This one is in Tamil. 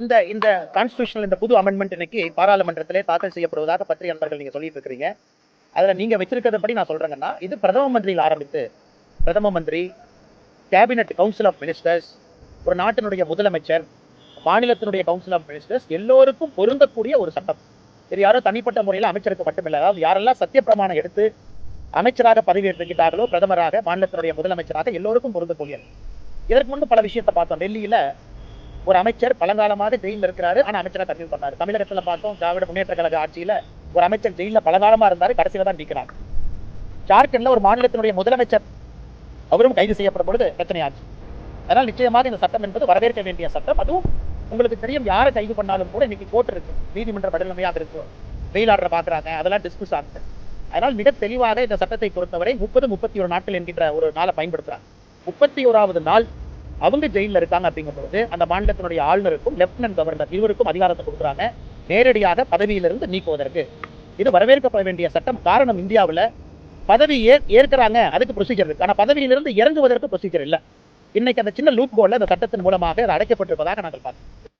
இந்த இந்த கான்ஸ்டியூஷனில் இந்த புது அமெண்ட்மெண்ட் இன்னைக்கு பாராளுமன்றத்திலே தாக்கல் செய்யப்படுவதாக பற்றி நண்பர்கள் நீங்க சொல்லிட்டு இருக்கிறீங்க அதுல நீங்க வச்சிருக்கிறதபடி நான் சொல்கிறேங்கன்னா இது பிரதம மந்திரியில் ஆரம்பித்து பிரதம மந்திரி கேபினட் கவுன்சில் ஆஃப் மினிஸ்டர்ஸ் ஒரு நாட்டினுடைய முதலமைச்சர் மாநிலத்தினுடைய கவுன்சில் ஆஃப் மினிஸ்டர்ஸ் எல்லோருக்கும் பொருந்தக்கூடிய ஒரு சட்டம். இது யாரோ தனிப்பட்ட முறையில் அமைச்சருக்கு மட்டுமில்லை. அதாவது யாரெல்லாம் சத்தியப்பிரமாணம் எடுத்து அமைச்சராக பதவி எடுத்துக்கிட்டார்களோ பிரதமராக மாநிலத்தினுடைய முதலமைச்சராக எல்லோருக்கும் பொருந்தக்கூடியது இதற்கு முன்பு பல விஷயத்தை பார்த்தோம். டெல்லியில ஒரு அமைச்சர் பழங்காலமாக ஜெயிலில் இருக்கிறாரு. ஆனா அமைச்சரா கன்வியூ பண்ணாரு. தமிழகத்துல பார்த்தோம் திராவிட முன்னேற்ற கழக ஆட்சியில ஒரு அமைச்சர் ஜெயில பலகாலமா இருந்தாரு கடைசியில தான் நீக்கிறாங்க ஜார்க்கண்ட்ல ஒரு மாநிலத்தினுடைய முதலமைச்சர் அவரும் கைது செய்யப்படும் பொழுது பிரச்சனையாச்சு. அதனால் நிச்சயமாக இந்த சட்டம் என்பது வரவேற்க வேண்டிய சட்டம். அதுவும் உங்களுக்கு தெரியும் யாரை கைது பண்ணாலும் கூட இன்னைக்கு கோர்ட் இருக்கு. நீதிமன்ற பதிலமையாக இருக்கு. வெயில் ஆர்டர் பாக்குறாங்க. அதெல்லாம் டிஸ்கஸ் ஆகுது. அதனால் மிக தெளிவாக இந்த சட்டத்தை பொறுத்தவரை முப்பது முப்பத்தி ஒரு நாட்கள் என்கின்ற ஒரு நாளை பயன்படுத்துறாங்க. முப்பத்தி ஓராவது நாள் அவங்க ஜெயிலில் இருக்காங்க அப்படிங்கும்போது அந்த மாநிலத்தினுடைய ஆளுநருக்கும் லெப்டினன்ட் கவர்னர் இருவருக்கும் அதிகாரத்தை கொடுக்குறாங்க. நேரடியாக பதவியிலிருந்து நீக்குவதற்கு. இது வரவேற்கப்பட வேண்டிய சட்டம். காரணம் இந்தியாவில் பதவி ஏ ஏற்கிறாங்க. அதுக்கு ப்ரொசீஜர் இருக்கு. ஆனால் பதவியிலிருந்து இறங்குவதற்கு ப்ரொசீஜர் இல்லை. இன்னைக்கு அந்த சின்ன லூப் போல அந்த சட்டத்தின் மூலமாக அது அடைக்கப்பட்டிருப்பதாக நாங்கள் பார்த்தோம்